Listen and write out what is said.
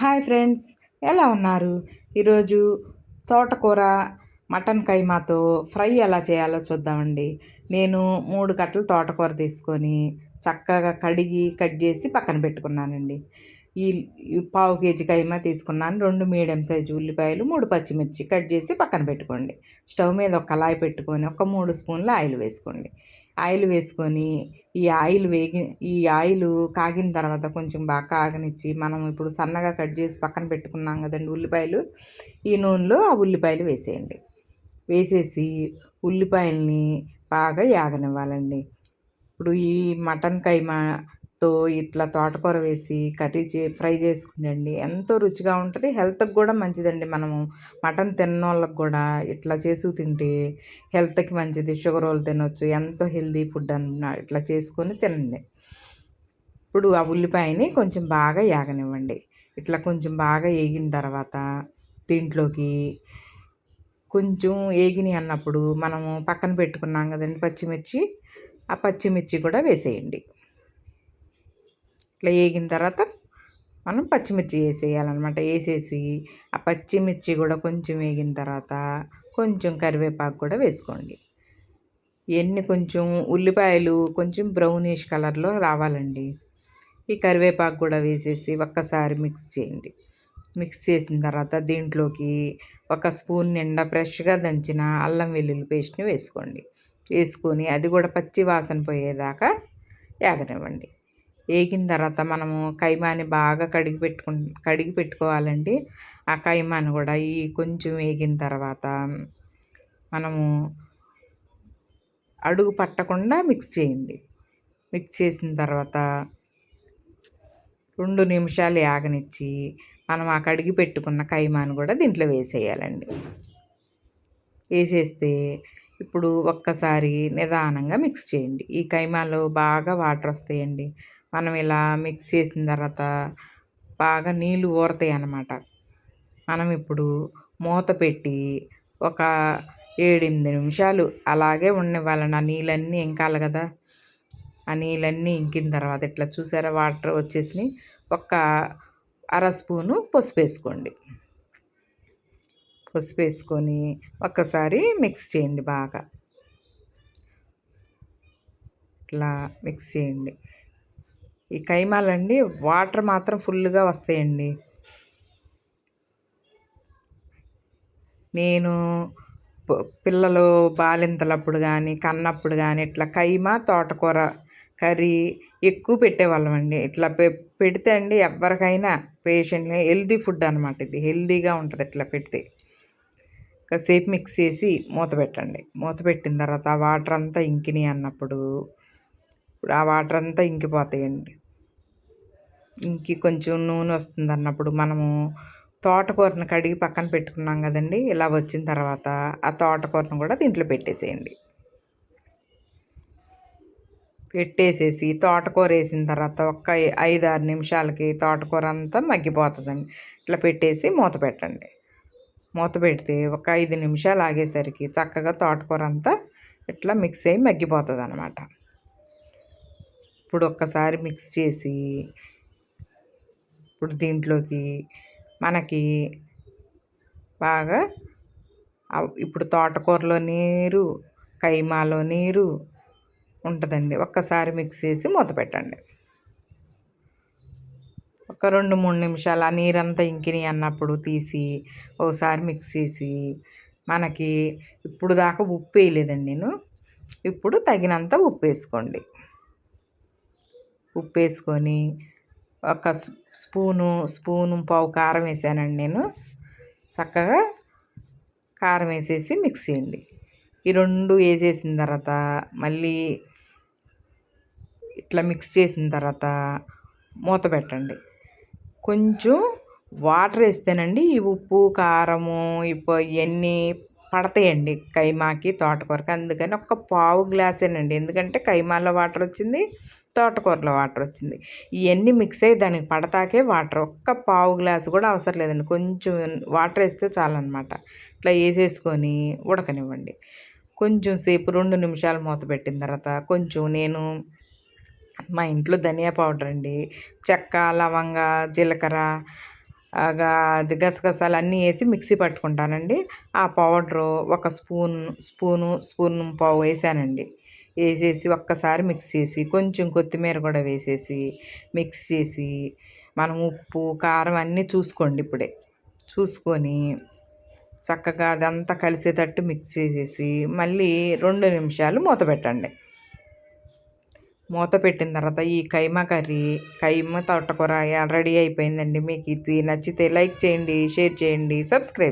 Hi friends ఎలా ఉన్నారు? ఈరోజు తోటకూర మటన్ కైమాతో ఫ్రై ఎలా చేయాలో చూద్దామండి. నేను మూడు కట్టలు తోటకూర తీసుకొని చక్కగా కడిగి కట్ చేసి పక్కన పెట్టుకున్నానండి. ఈ పావు కేజీ కైమా తీసుకున్నాను. రెండు మీడియం సైజు ఉల్లిపాయలు మూడు పచ్చిమిర్చి కట్ చేసి పక్కన పెట్టుకోండి. స్టవ్ మీద ఒక కళాయి పెట్టుకొని ఒక మూడు స్పూన్ల ఆయిల్ వేసుకోండి. ఆయిల్ వేసుకొని ఈ ఆయిల్ వేగి ఈ ఆయిల్ కాగిన తర్వాత కొంచెం బాగా కాగనిచ్చి మనం ఇప్పుడు సన్నగా కట్ చేసి పక్కన పెట్టుకున్నాం కదండి ఉల్లిపాయలు ఈ నూనెలో ఆ ఉల్లిపాయలు వేసేయండి. వేసేసి ఉల్లిపాయల్ని బాగా యాగనివ్వాలండి. ఇప్పుడు ఈ మటన్ కైమా తో ఇట్లా తోటకూర వేసి కర్రీ చే ఫ్రై చేసుకునండి. ఎంతో రుచిగా ఉంటుంది. హెల్త్కి కూడా మంచిదండి. మనము మటన్ తిన్నోళ్ళకి కూడా ఇట్లా చేసి తింటే హెల్త్కి మంచిది. షుగర్ వాళ్ళు తినొచ్చు. ఎంతో హెల్దీ ఫుడ్ అన్న ఇట్లా చేసుకొని తినండి. ఇప్పుడు ఆ ఉల్లిపాయని కొంచెం బాగా ఏగనివ్వండి ఇట్లా కొంచెం బాగా వేగిన తర్వాత దీంట్లోకి కొంచెం ఏగిని అన్నప్పుడు మనము పక్కన పెట్టుకున్నాం కదండి పచ్చిమిర్చి. ఆ పచ్చిమిర్చి కూడా వేసేయండి. ఇట్లా వేగిన తర్వాత మనం పచ్చిమిర్చి వేసేయాలన్నమాట. వేసేసి ఆ పచ్చిమిర్చి కూడా కొంచెం వేగిన తర్వాత కొంచెం కరివేపాకు కూడా వేసుకోండి. ఇవన్నీ కొంచెం ఉల్లిపాయలు కొంచెం బ్రౌనిష్ కలర్లో రావాలండి. ఈ కరివేపాకు కూడా వేసేసి ఒక్కసారి మిక్స్ చేయండి. మిక్స్ చేసిన తర్వాత దీంట్లోకి ఒక స్పూన్ నిండా ఫ్రెష్గా దంచిన అల్లం వెల్లుల్లి పేస్ట్ని వేసుకోండి. వేసుకొని అది కూడా పచ్చి వాసన పోయేదాకా యాగనివ్వండి. వేగిన తర్వాత మనము కైమాని బాగా కడిగి పెట్టుకు కడిగి పెట్టుకోవాలండి. ఆ కైమాని కూడా ఈ కొంచెం వేగిన తర్వాత మనము అడుగు పట్టకుండా మిక్స్ చేయండి. మిక్స్ చేసిన తర్వాత రెండు నిమిషాలు యాగనిచ్చి మనం ఆ కడిగి పెట్టుకున్న కైమాను కూడా దీంట్లో వేసేయాలండి. వేసేస్తే ఇప్పుడు ఒక్కసారి నిదానంగా మిక్స్ చేయండి. ఈ కైమాలో బాగా వాటర్ వస్తాయండి. మనం ఇలా మిక్స్ చేసిన తర్వాత బాగా నీళ్ళు ఊరతాయి అన్నమాట. మనం ఇప్పుడు మూత పెట్టి ఒక ఏడెనిమిది నిమిషాలు అలాగే ఉండనివ్వాలండి. ఆ నీళ్ళన్నీ ఇంకాలి కదా. ఆ నీళ్ళన్నీ ఇంకిన తర్వాత ఇట్లా చూసారా? వాటర్ వచ్చేసి ఒక అర స్పూను పసుపు వేసుకోండి. పసుపు వేసుకొని ఒక్కసారి మిక్స్ చేయండి బాగా. ఇట్లా మిక్స్ చేయండి. ఈ కైమాలండి వాటర్ మాత్రం ఫుల్గా వస్తాయండి. నేను పిల్లలు బాలింతలప్పుడు కానీ కన్నప్పుడు కానీ ఇట్లా కైమా తోటకూర కర్రీ ఎక్కువ పెట్టేవాళ్ళం అండి ఇట్లా పె పెడితే అండి ఎవరికైనా పేషెంట్ హెల్దీ ఫుడ్ అనమాట ఇది. హెల్దీగా ఉంటుంది ఇట్లా పెడితే. కాసేపు మిక్స్ చేసి మూత పెట్టండి. మూత పెట్టిన తర్వాత వాటర్ అంతా ఇంకినాయి అన్నప్పుడు ఇప్పుడు ఆ వాటర్ అంతా ఇంకిపోతాయండి. ఇంకి కొంచెం నూనె వస్తుంది అన్నప్పుడు మనము తోటకూరను కడిగి పక్కన పెట్టుకున్నాం కదండి ఇలా వచ్చిన తర్వాత ఆ తోటకూరను కూడా దీంట్లో పెట్టేసేయండి. పెట్టేసేసి తోటకూర వేసిన తర్వాత ఒక ఐదు ఆరు నిమిషాలకి తోటకూర అంతా మగ్గిపోతుందండి. ఇట్లా పెట్టేసి మూత పెట్టండి. మూత పెడితే ఒక ఐదు నిమిషాలు ఆగేసరికి చక్కగా తోటకూర అంతా ఇట్లా మిక్స్ అయ్యి మగ్గిపోతుంది అనమాట ఇప్పుడు ఒక్కసారి మిక్స్ చేసి ఇప్పుడు దీంట్లోకి మనకి బాగా ఇప్పుడు తోటకూరలో నీరు కైమాలో నీరు ఉంటుందండి. ఒక్కసారి మిక్స్ చేసి మూత పెట్టండి. ఒక రెండు మూడు నిమిషాలు ఆ నీరంతా ఇంకిని అన్నప్పుడు తీసి ఒకసారి మిక్స్ చేసి మనకి ఇప్పుడు దాకా ఉప్పు వేయలేదండి నేను. ఇప్పుడు తగినంత ఉప్పు వేసుకోండి. ఉప్పు వేసుకొని ఒక స్పూను స్పూను పావు కారం వేసానండి నేను. చక్కగా కారం వేసేసి మిక్స్ చేయండి. ఈ రెండు వేసేసిన తర్వాత మళ్ళీ ఇట్లా మిక్స్ చేసిన తర్వాత మూత పెట్టండి. కొంచెం వాటర్ వేస్తేనండి ఈ ఉప్పు కారము ఇవన్నీ పడతాయండి కైమాకి తోటకూరకి. అందుకని ఒక పావు గ్లాసేనండి. ఎందుకంటే కైమాలో వాటర్ వచ్చింది తోటకూరలో వాటర్ వచ్చింది. ఇవన్నీ మిక్స్ అయ్యి దానికి పడతాకే వాటర్. ఒక్క పావు గ్లాసు కూడా అవసరం లేదండి. కొంచెం వాటర్ వేస్తే చాలన్నమాట. ఇట్లా వేసేసుకొని ఉడకనివ్వండి. కొంచెం సేపు రెండు నిమిషాలు మూత పెట్టిన తర్వాత కొంచెం నేను మా ఇంట్లో ధనియా పౌడర్ అండి. చెక్క లవంగ జీలకర్ర అది గసగసాలు అన్నీ వేసి మిక్సీ పట్టుకుంటానండి. ఆ పౌడరు ఒక స్పూన్ స్పూను స్పూన్ పావు వేసానండి. వేసేసి ఒక్కసారి మిక్స్ చేసి కొంచెం కొత్తిమీర కూడా వేసేసి మిక్స్ చేసి మనం ఉప్పు కారం అన్నీ చూసుకోండి ఇప్పుడే. చూసుకొని చక్కగా అదంతా కలిసేటట్టు మిక్స్ చేసేసి మళ్ళీ రెండు నిమిషాలు మూత పెట్టండి. మూత పెట్టిన తర్వాత ఈ కైమా కర్రీ కైమా తోటకూర రెడీ అయిపోయిందండి. మీకు ఇది నచ్చితే లైక్ చేయండి షేర్ చేయండి సబ్స్క్రైబ్